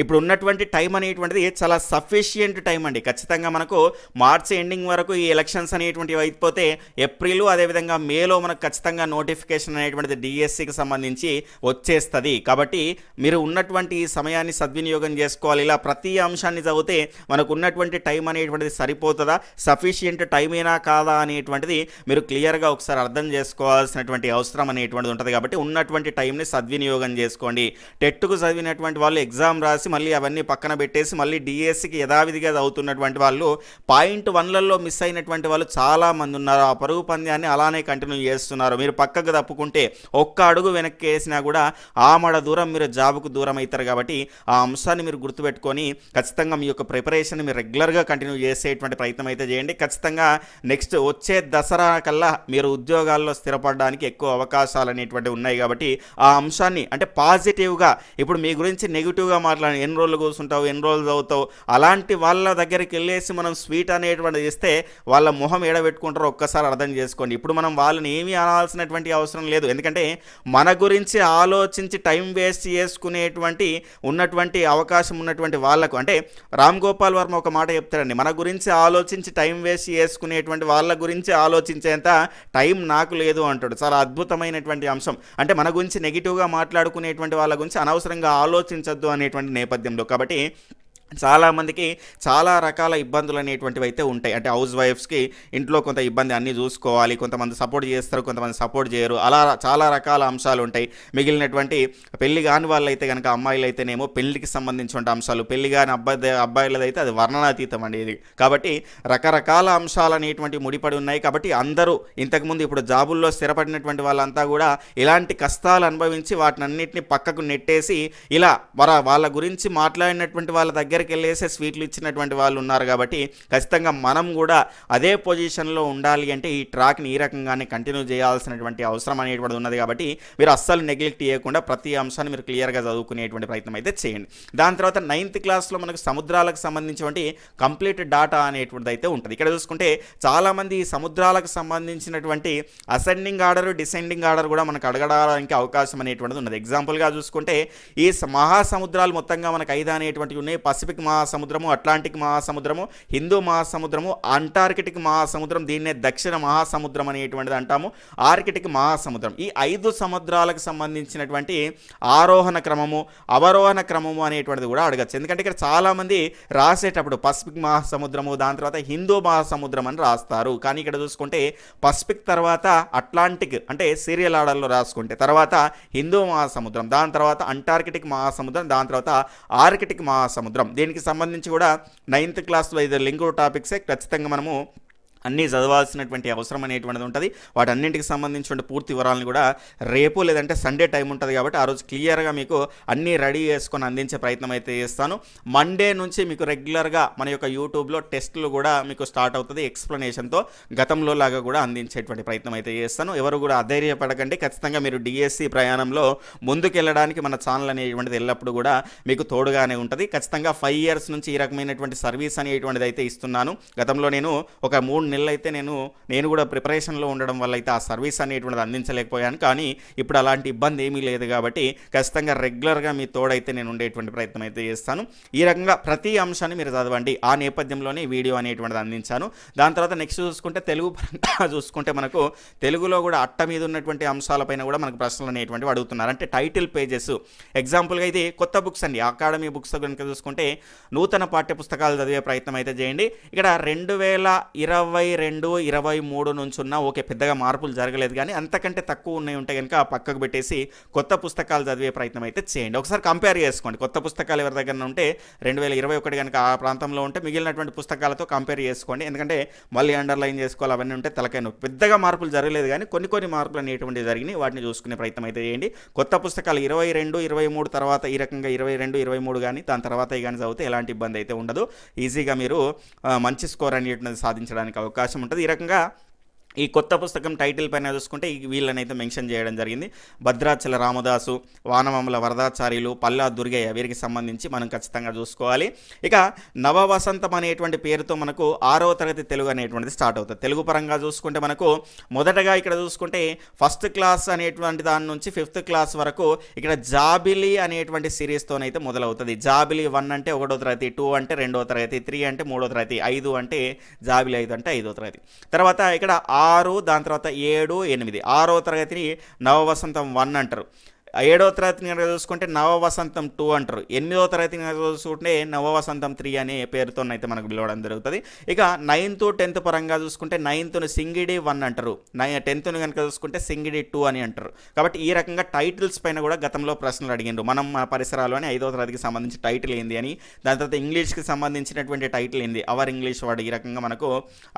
ఇప్పుడు ఉన్నటువంటి టైం అనేటువంటిది చాలా సఫిషియంట్ టైం అండి. ఖచ్చితంగా మనకు మార్చ్ ఎండింగ్ వరకు ఈ ఎలక్షన్స్ అనేటువంటివి అయిపోతే ఏప్రిల్ అదేవిధంగా మేలో మనకు ఖచ్చితంగా నోటిఫికేషన్ అనేటువంటిది డిఎస్సికి సంబంధించి వచ్చేస్తుంది. కాబట్టి మీరు ఉన్నటువంటి ఈ సమయాన్ని సద్వినియోగం చేసుకోవాలి. ఇలా ప్రతి అంశాన్ని చదివితే మనకు ఉన్నటువంటి టైం అనేటువంటిది సరిపోతుందా? సఫిషియంట్ టైమేనా కాదా అనేటువంటిది మీరు క్లియర్గా ఒకసారి అర్థం చేసుకోవాల్సినటువంటి అవసరం అనేటువంటిది ఉంటుంది. కాబట్టి ఉన్నటువంటి టైంని సద్వినియోగం చేసుకోండి. టెట్కు చదివినటువంటి వాళ్ళు ఎగ్జామ్ రాసి మళ్ళీ అవన్నీ పక్కన పెట్టేసి మళ్ళీ డిఎస్సికి యథావిధిగా చదువుతున్నటువంటి వాళ్ళు పాయింట్ వన్లలో మిస్ అయినటువంటి వాళ్ళు చాలామంది ఉన్నారు. ఆ పరుగు పంద్యాన్ని అలానే కంటిన్యూ చేస్తున్నారు. మీరు పక్కకు తప్పుకుంటే ఒక్క అడుగు వెనక్కి వేసినా కూడా ఆమడ దూరం మీరు జాబుకు దూరం అవుతారు కాబట్టి ఆ అంశాన్ని మీరు గుర్తుపెట్టుకొని ఖచ్చితంగా మీ యొక్క ప్రిపరేషన్ మీరు రెగ్యులర్గా కంటిన్యూ చేసేటువంటి ప్రయత్నం అయితే చేయండి. ఖచ్చితంగా నెక్స్ట్ వచ్చే దసరా కల్లా మీరు ఉద్యోగాల్లో స్థిరపడడానికి ఎక్కువ అవకాశాలు అనేటువంటివి ఉన్నాయి కాబట్టి ఆ అంశాన్ని అంటే పాజిటివ్గా ఇప్పుడు మీ గురించి నెగిటివ్గా మాట్లాడి ఎన్ని రోజులు కూర్చుంటావు ఎన్ని రోజులు చదువుతావు అలాంటి వాళ్ళ దగ్గరికి వెళ్ళేసి మనం స్వీట్ అనేటువంటిది ఇస్తే వాళ్ళ మొహం ఏడబెట్టుకుంటారో ఒక్కసారి అర్థం చేసుకోండి. ఇప్పుడు మనం వాళ్ళని ఏమీ అనాల్సినటువంటి అవసరం లేదు. ఎందుకంటే మన గురించి ఆలోచించి టైం వేస్ట్ చేసుకునేటువంటి ఉన్నటువంటి అవకాశం ఉన్నటువంటి వాళ్ళకు అంటే రామ్ గోపాల్ వర్మ ఒక మాట చెప్తారండి మన గురించి ఆలోచించి టైం వేస్ట్ చేసుకునేటువంటి వాళ్ళ గురించి ఆలోచించేంత టైం నాకు లేదు అంటాడు. చాలా అద్భుతమైనటువంటి అంశం. అంటే మన గురించి నెగిటివ్గా మాట్లాడుకునేటువంటి వాళ్ళ గురించి అనవసరంగా ఆలోచించద్దు అనేటువంటి నేపథ్యంలో. కాబట్టి చాలామందికి చాలా రకాల ఇబ్బందులు అనేటువంటివి అయితే ఉంటాయి. అంటే హౌస్ వైఫ్స్కి ఇంట్లో కొంత ఇబ్బంది అన్నీ చూసుకోవాలి కొంతమంది సపోర్ట్ చేస్తారు కొంతమంది సపోర్ట్ చేయరు. అలా చాలా రకాల అంశాలు ఉంటాయి. మిగిలినటువంటి పెళ్ళి కాని వాళ్ళు అయితే కనుక అమ్మాయిలు అయితేనేమో పెళ్ళికి సంబంధించిన అంశాలు పెళ్ళి కాని అబ్బాయి అబ్బాయిలదైతే అది వర్ణనాతీతం అండి ఇది. కాబట్టి రకరకాల అంశాలు అనేటువంటి ముడిపడి ఉన్నాయి. కాబట్టి అందరూ ఇంతకుముందు ఇప్పుడు జాబుల్లో స్థిరపడినటువంటి వాళ్ళంతా కూడా ఇలాంటి కష్టాలు అనుభవించి వాటిని అన్నింటినీ పక్కకు నెట్టేసి ఇలా వాళ్ళ గురించి మాట్లాడినటువంటి వాళ్ళ దగ్గర దగ్గరికి వెళ్ళేసే స్వీట్లు ఇచ్చినటువంటి వాళ్ళు ఉన్నారు కాబట్టి ఖచ్చితంగా మనం కూడా అదే పొజిషన్లో ఉండాలి అంటే ఈ ట్రాక్ని ఈ రకంగానే కంటిన్యూ చేయాల్సినటువంటి అవసరం అనేటువంటి ఉన్నది కాబట్టి మీరు అస్సలు నెగ్లెక్ట్ చేయకుండా ప్రతి అంశాన్ని మీరు క్లియర్గా చదువుకునేటువంటి ప్రయత్నం అయితే చేయండి. దాని తర్వాత నైన్త్ క్లాస్లో మనకు సముద్రాలకు సంబంధించినటువంటి కంప్లీట్ డాటా అనేటువంటిది అయితే ఉంటుంది. ఇక్కడ చూసుకుంటే చాలామంది ఈ సముద్రాలకు సంబంధించినటువంటి అసెండింగ్ ఆర్డర్ డిసెండింగ్ ఆర్డర్ కూడా మనకు అడగడానికి అవకాశం అనేటువంటిది ఉన్నది. ఎగ్జాంపుల్గా చూసుకుంటే ఈ మహాసముద్రాలు మొత్తంగా మనకు ఐదు అనేటువంటివి ఉన్నాయి. పసిఫిక్ మహాసముద్రము అట్లాంటిక్ మహాసముద్రము హిందూ మహాసముద్రము అంటార్కిటిక్ మహాసముద్రం దీన్నే దక్షిణ మహాసముద్రం అనేటువంటిది అంటాము. ఆర్కిటిక్ మహాసముద్రం. ఈ ఐదు సముద్రాలకు సంబంధించినటువంటి ఆరోహణ క్రమము అవరోహణ క్రమము అనేటువంటిది కూడా అడగచ్చు. ఎందుకంటే ఇక్కడ చాలామంది రాసేటప్పుడు పసిఫిక్ మహాసముద్రము దాని తర్వాత హిందూ మహాసముద్రం అని రాస్తారు. కానీ ఇక్కడ చూసుకుంటే పసిఫిక్ తర్వాత అట్లాంటిక్ అంటే సీరియల్ ఆర్డర్లో రాసుకుంటే తర్వాత హిందూ మహాసముద్రం దాని తర్వాత అంటార్కిటిక్ మహాసముద్రం దాని తర్వాత ఆర్కిటిక్ మహాసముద్రం. దీనికి సంబంధించి కూడా నైన్త్ క్లాస్ ఇది లింక్ టాపిక్సే ఖచ్చితంగా మనము అన్నీ చదవాల్సినటువంటి అవసరం అనేటువంటిది ఉంటుంది. వాటన్నింటికి సంబంధించిన పూర్తి వివరాలను కూడా రేపు లేదంటే సండే టైం ఉంటుంది కాబట్టి ఆ రోజు క్లియర్గా మీకు అన్నీ రెడీ చేసుకొని అందించే ప్రయత్నం అయితే చేస్తాను. మండే నుంచి మీకు రెగ్యులర్గా మన యొక్క యూట్యూబ్లో టెస్టులు కూడా మీకు స్టార్ట్ అవుతుంది ఎక్స్ప్లెనేషన్తో. గతంలో లాగా కూడా అందించేటువంటి ప్రయత్నం అయితే చేస్తాను. ఎవరు కూడా అధైర్యపడకండి. ఖచ్చితంగా మీరు డిఎస్సి ప్రయాణంలో ముందుకెళ్ళడానికి మన ఛానల్ అనేటువంటిది ఎల్లప్పుడూ కూడా మీకు తోడుగానే ఉంటుంది. ఖచ్చితంగా ఫైవ్ ఇయర్స్ నుంచి ఈ రకమైనటువంటి సర్వీస్ అనేటువంటిది అయితే ఇస్తున్నాను. గతంలో నేను ఒక మూడు నెలలు అయితే నేను నేను కూడా ప్రిపరేషన్లో ఉండడం వల్ల అయితే ఆ సర్వీస్ అనేటువంటిది అందించలేకపోయాను. కానీ ఇప్పుడు అలాంటి ఇబ్బంది ఏమీ లేదు కాబట్టి ఖచ్చితంగా రెగ్యులర్గా మీ తోడైతే నేను ఉండేటువంటి ప్రయత్నం అయితే చేస్తాను. ఈ రకంగా ప్రతి అంశాన్ని మీరు చదవండి. ఆ నేపథ్యంలోనే వీడియో అనేటువంటిది అందించాను. దాని తర్వాత నెక్స్ట్ చూసుకుంటే తెలుగు పరంగా చూసుకుంటే మనకు తెలుగులో కూడా అట్ట మీద ఉన్నటువంటి అంశాలపైన కూడా మనకు ప్రశ్నలు అనేటువంటివి అడుగుతున్నారు. అంటే టైటిల్ పేజెస్. ఎగ్జాంపుల్గా ఇది కొత్త బుక్స్ అండి. అకాడమీ బుక్స్ కనుక చూసుకుంటే నూతన పాఠ్య పుస్తకాలు చదివే ప్రయత్నం అయితే చేయండి. ఇక్కడ రెండు వేల ఇరవై ఇరవై రెండు ఇరవై మూడు నుంచి ఉన్న ఓకే పెద్దగా మార్పులు జరగలేదు కానీ అంతకంటే తక్కువ ఉన్నాయి ఉంటే కనుక పక్కకు పెట్టేసి కొత్త పుస్తకాలు చదివే ప్రయత్నం అయితే చేయండి. ఒకసారి కంపేర్ చేసుకోండి. కొత్త పుస్తకాలు ఎవరి దగ్గర ఉంటే రెండు వేల ఇరవై ఒకటి కనుక ఆ ప్రాంతంలో ఉంటే మిగిలినటువంటి పుస్తకాలతో కంపేర్ చేసుకోండి. ఎందుకంటే మళ్ళీ అండర్లైన్ చేసుకోవాలి అవన్నీ ఉంటే తలకాయ నొప్పి. పెద్దగా మార్పులు జరగలేదు కానీ కొన్ని కొన్ని మార్పులు అనేటువంటివి జరిగినాయి. వాటిని చూసుకునే ప్రయత్నం అయితే చేయండి. కొత్త పుస్తకాలు ఇరవై రెండు ఇరవై మూడు తర్వాత ఈ రకంగా ఇరవై రెండు ఇరవై మూడు కానీ దాని తర్వాత కానీ చదివితే ఎలాంటి ఇబ్బంది అయితే ఉండదు. ఈజీగా మీరు మంచి స్కోర్ అనేటువంటిది సాధించడానికి అవకాశం అవకాశం ఉంటుంది. ఈ రకంగా ఈ కొత్త పుస్తకం టైటిల్ పైన చూసుకుంటే ఈ వీళ్ళనైతే మెన్షన్ చేయడం జరిగింది. భద్రాచల రామదాసు వానమముల వరదాచార్యులు పల్లా దుర్గయ్య వీరికి సంబంధించి మనం ఖచ్చితంగా చూసుకోవాలి. ఇక నవ వసంతం అనేటువంటి పేరుతో మనకు ఆరవ తరగతి తెలుగు అనేటువంటిది స్టార్ట్ అవుతుంది. తెలుగు పరంగా చూసుకుంటే మనకు మొదటగా ఇక్కడ చూసుకుంటే ఫస్ట్ క్లాస్ అనేటువంటి దాని నుంచి ఫిఫ్త్ క్లాస్ వరకు ఇక్కడ జాబిలి అనేటువంటి సిరీస్తోనైతే మొదలవుతుంది. జాబిలి వన్ అంటే ఒకటో తరగతి టూ అంటే రెండో తరగతి త్రీ అంటే మూడో తరగతి ఐదు అంటే జాబిలి ఐదు అంటే ఐదో తరగతి. తర్వాత ఇక్కడ ఆరు దాని తర్వాత ఏడు ఎనిమిది. ఆరో తరగతిని నవవసంతం వన్ అంటారు. ఏడవ తరగతిని కనుక చూసుకుంటే నవ వసంతం టూ అంటారు. ఎనిమిదవ తరగతిని కనుక చూసుకుంటే నవ వసంతం త్రీ అనే పేరుతోనైతే మనకు పిలవడం జరుగుతుంది. ఇక నైన్త్ టెన్త్ పరంగా చూసుకుంటే నైన్త్ను సింగిడి వన్ అంటారు. నై టెన్త్ను కనుక చూసుకుంటే సింగిడి టూ అని అంటారు. కాబట్టి ఈ రకంగా టైటిల్స్ పైన కూడా గతంలో ప్రశ్నలు అడిగిండ్రు. మనం మన పరిసరాలు అని ఐదవ తరగతికి సంబంధించి టైటిల్ ఏంది అని దాని తర్వాత ఇంగ్లీష్కి సంబంధించినటువంటి టైటిల్ ఏంది అవర్ ఇంగ్లీష్ వాడు ఈ రకంగా మనకు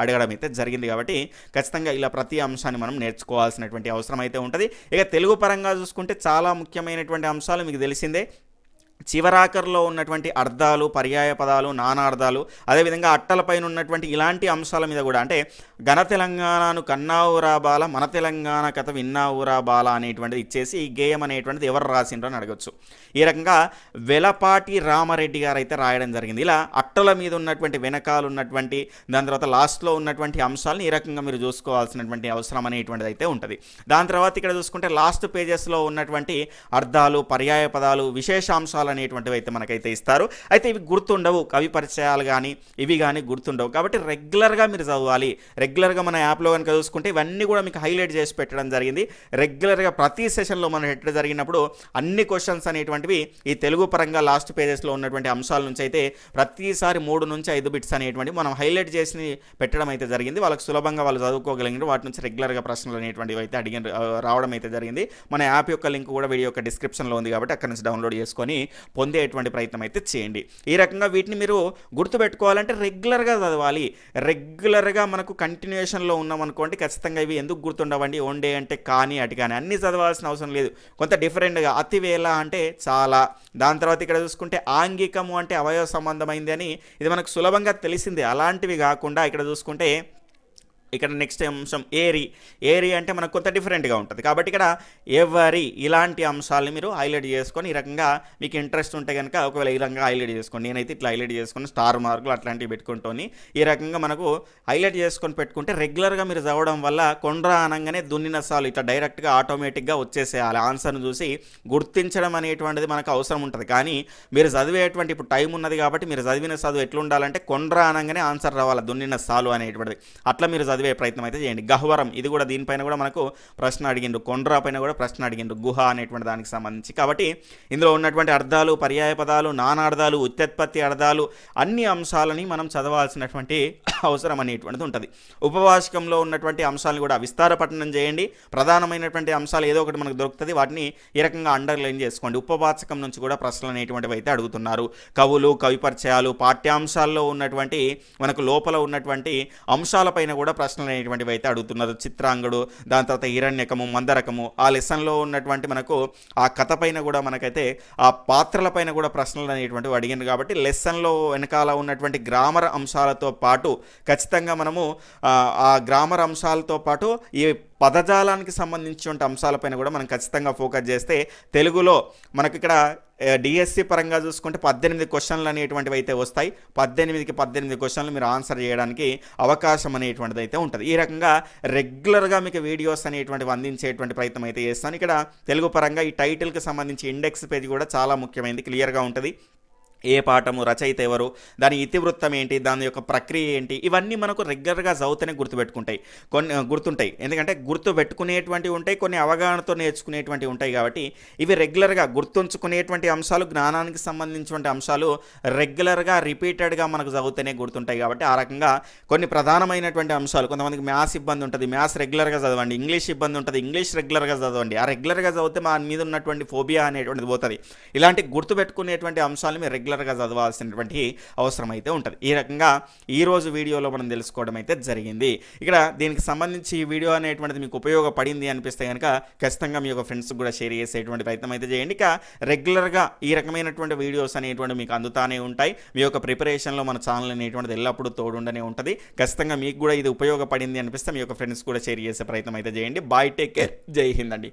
అడగడం అయితే జరిగింది కాబట్టి ఖచ్చితంగా ఇలా ప్రతి అంశాన్ని మనం నేర్చుకోవాల్సినటువంటి అవసరం అయితే ఉంటుంది. ఇక తెలుగు పరంగా చూసుకుంటే చాలా ముఖ్యమైనటువంటి అంశాలు మీకు తెలిసిందే. చివరాకర్లో ఉన్నటువంటి అర్థాలు పర్యాయ పదాలు నానార్థాలు అదేవిధంగా అట్టలపైన ఉన్నటువంటి ఇలాంటి అంశాల మీద కూడా అంటే ఘన తెలంగాణను కన్నావురా బాల మన తెలంగాణ కథ విన్నావురా బాల అనేటువంటిది ఇచ్చేసి ఈ గేయం అనేటువంటిది ఎవరు రాసిండ్రో అని అడగచ్చు. ఈ రకంగా వెలపాటి రామారెడ్డి గారు అయితే రాయడం జరిగింది. ఇలా అట్టల మీద ఉన్నటువంటి వెనకాల ఉన్నటువంటి దాని తర్వాత లాస్ట్లో ఉన్నటువంటి అంశాలను ఈ రకంగా మీరు చూసుకోవాల్సినటువంటి అవసరం అనేటువంటిది అయితే ఉంటుంది. దాని తర్వాత ఇక్కడ చూసుకుంటే లాస్ట్ పేజెస్లో ఉన్నటువంటి అర్థాలు పర్యాయ పదాలు విశేషాంశాలు అంశాలు అనేటువంటివి అయితే మనకైతే ఇస్తారు. అయితే ఇవి గుర్తుండవు. కవి పరిచయాలు కానీ ఇవి కానీ గుర్తుండవు. కాబట్టి రెగ్యులర్గా మీరు చదవాలి. రెగ్యులర్గా మన యాప్లో కనుక చూసుకుంటే ఇవన్నీ కూడా మీకు హైలైట్ చేసి పెట్టడం జరిగింది. రెగ్యులర్గా ప్రతి సెషన్లో మనం హెట్ జరిగినప్పుడు అన్ని క్వశ్చన్స్ అనేటువంటివి ఈ తెలుగు పరంగా లాస్ట్ పేజెస్లో ఉన్నటువంటి అంశాల నుంచి అయితే ప్రతిసారి మూడు నుంచి ఐదు బిట్స్ అనేటువంటివి మనం హైలైట్ చేసి పెట్టడం అయితే జరిగింది. వాళ్ళకి సులభంగా వాళ్ళు చదువుకోగలిగిన వాటి నుంచి రెగ్యులర్గా ప్రశ్నలు అనేటువంటివి అయితే అడిగిన రావడం అయితే జరిగింది. మన యాప్ యొక్క లింక్ కూడా వీడియో యొక్క డిస్క్రిప్షన్లో ఉంది కాబట్టి అక్కడ నుంచి డౌన్లోడ్ చేసుకొని పొందేటువంటి ప్రయత్నం అయితే చేయండి. ఈ రకంగా వీటిని మీరు గుర్తుపెట్టుకోవాలంటే రెగ్యులర్గా చదవాలి. రెగ్యులర్గా మనకు కంటిన్యూషన్లో ఉన్నామనుకోండి ఖచ్చితంగా ఇవి ఎందుకు గుర్తుండవండి? వన్ డే అంటే కానీ అటు కానీ అన్నీ చదవాల్సిన అవసరం లేదు. కొంత డిఫరెంట్గా అతివేళ అంటే చాలా. దాని తర్వాత ఇక్కడ చూసుకుంటే ఆంగికము అంటే అవయవ సంబంధమైంది అని ఇది మనకు సులభంగా తెలిసింది. అలాంటివి కాకుండా ఇక్కడ చూసుకుంటే ఇక్కడ నెక్స్ట్ అంశం ఏరి. ఏరి అంటే మనకు కొంత డిఫరెంట్గా ఉంటుంది. కాబట్టి ఇక్కడ ఎవరి ఇలాంటి అంశాలని మీరు హైలైట్ చేసుకొని ఈ రకంగా మీకు ఇంట్రెస్ట్ ఉంటే కనుక ఒకవేళ ఈ రకంగా హైలైట్ చేసుకోండి. నేనైతే ఇట్లా హైలైట్ చేసుకొని స్టార్ మార్కులు అట్లాంటివి పెట్టుకుంటాను ఈ రకంగా మనకు హైలైట్ చేసుకొని పెట్టుకుంటే రెగ్యులర్గా మీరు చదవడం వల్ల కొండ్ర అనగానే దున్నిన సాలు ఇట్లా డైరెక్ట్గా ఆటోమేటిక్గా వచ్చేసేయాలి. ఆన్సర్ను చూసి గుర్తించడం అనేటువంటిది మనకు అవసరం ఉంటుంది. కానీ మీరు చదివేటువంటి ఇప్పుడు టైం ఉన్నది కాబట్టి మీరు చదివిన చదువు ఎట్లుండాలంటే కొండ్ర అనగానే ఆన్సర్ రావాలి దున్నిన సాలు అనేటువంటిది. అట్లా మీరు చదివి ప్రయత్నం అయితే చేయండి. గహ్వరం ఇది కూడా దీనిపైన కూడా మనకు ప్రశ్న అడిగిండు. కొండ్రా పైన కూడా ప్రశ్న అడిగిండు. గుహ అనేటువంటి దానికి సంబంధించి. కాబట్టి ఇందులో ఉన్నటువంటి అర్థాలు పర్యాయ పదాలు నానార్థాలు ఉత్పత్తి అర్థాలు అన్ని అంశాలని మనం చదవాల్సినటువంటి అవసరం అనేటువంటిది ఉంటుంది. ఉపవాసకంలో ఉన్నటువంటి అంశాలను కూడా విస్తారపట్టణం చేయండి. ప్రధానమైనటువంటి అంశాలు ఏదో ఒకటి మనకు దొరుకుతుంది. వాటిని ఈ రకంగా అండర్లైన్ చేసుకోండి. ఉపవాచకం నుంచి కూడా ప్రశ్నలు అనేటువంటివి అయితే అడుగుతున్నారు. కవులు కవి పరిచయాలు పాఠ్యాంశాల్లో ఉన్నటువంటి మనకు లోపల ఉన్నటువంటి అంశాలపైన కూడా ప్రశ్నలు అనేటువంటివి అయితే అడుగుతున్నారు. చిత్రాంగుడు దాని తర్వాత హిరణ్యకము మందరకము. ఆ లెసన్లో ఉన్నటువంటి మనకు ఆ కథ పైన కూడా మనకైతే ఆ పాత్రల పైన కూడా ప్రశ్నలు అనేటువంటివి అడిగింది కాబట్టి లెసన్లో వెనకాల ఉన్నటువంటి గ్రామర్ అంశాలతో పాటు ఖచ్చితంగా మనము ఆ, ఆ గ్రామర్ అంశాలతో పాటు ఈ పదజాలానికి సంబంధించిన అంశాలపైన కూడా మనం ఖచ్చితంగా ఫోకస్ చేస్తే తెలుగులో మనకి ఇక్కడ డిఎస్సి పరంగా చూసుకుంటే పద్దెనిమిది క్వశ్చన్లు అనేటువంటివి అయితే వస్తాయి. పద్దెనిమిదికి పద్దెనిమిది క్వశ్చన్లు మీరు ఆన్సర్ చేయడానికి అవకాశం అనేటువంటిది అయితే ఉంటుంది. ఈ రకంగా రెగ్యులర్గా మీకు వీడియోస్ అనేటువంటివి అందించేటువంటి ప్రయత్నం అయితే చేస్తాను. ఇక్కడ తెలుగు పరంగా ఈ టైటిల్కి సంబంధించి ఇండెక్స్ పేజ్ కూడా చాలా ముఖ్యమైనది క్లియర్గా ఉంటుంది. ఏ పాఠము రచయిత ఎవరు దాని ఇతివృత్తం ఏంటి దాని యొక్క ప్రక్రియ ఏంటి ఇవన్నీ మనకు రెగ్యులర్గా చదివితేనే గుర్తుపెట్టుకుంటాయి. కొన్ని గుర్తుంటాయి. ఎందుకంటే గుర్తు పెట్టుకునేటువంటివి ఉంటాయి కొన్ని అవగాహనతో నేర్చుకునేటువంటివి ఉంటాయి కాబట్టి ఇవి రెగ్యులర్గా గుర్తుంచుకునేటువంటి అంశాలు జ్ఞానానికి సంబంధించినటువంటి అంశాలు రెగ్యులర్గా రిపీటెడ్గా మనకు చదివితేనే గుర్తుంటాయి కాబట్టి ఆ రకంగా కొన్ని ప్రధానమైనటువంటి అంశాలు కొంతమందికి మ్యాథ్స్ ఇబ్బంది ఉంటుంది మ్యాథ్స్ రెగ్యులర్గా చదవండి ఇంగ్లీష్ ఇబ్బంది ఉంటుంది ఇంగ్లీష్ రెగ్యులర్గా చదవండి ఆ రెగ్యులర్గా చదివితే మా మీద ఉన్నటువంటి ఫోబియా అనేటువంటిది పోతుంది. ఇలాంటి గుర్తుపెట్టుకునేటువంటి అంశాలు మీరు రెగ్యులర్గా చదవాల్సినటువంటి అవసరం అయితే ఉంటుంది. ఈ రకంగా ఈ రోజు వీడియోలో మనం తెలుసుకోవడం అయితే జరిగింది. ఇక్కడ దీనికి సంబంధించి ఈ వీడియో అనేటువంటిది మీకు ఉపయోగపడింది అనిపిస్తే కనుక ఖచ్చితంగా మీ యొక్క ఫ్రెండ్స్ కూడా షేర్ చేసేటువంటి ప్రయత్నం అయితే చేయండి. ఇక రెగ్యులర్గా ఈ రకమైనటువంటి వీడియోస్ అనేటువంటి మీకు అందుతానే ఉంటాయి. మీ యొక్క ప్రిపరేషన్లో మన ఛానల్ అనేటువంటిది ఎల్లప్పుడూ తోడుండనే ఉంటుంది. ఖచ్చితంగా మీకు కూడా ఇది ఉపయోగపడింది అనిపిస్తే మీ యొక్క ఫ్రెండ్స్ కూడా షేర్ చేసే ప్రయత్నం అయితే చేయండి. Bye take care. జై హింద్ అండి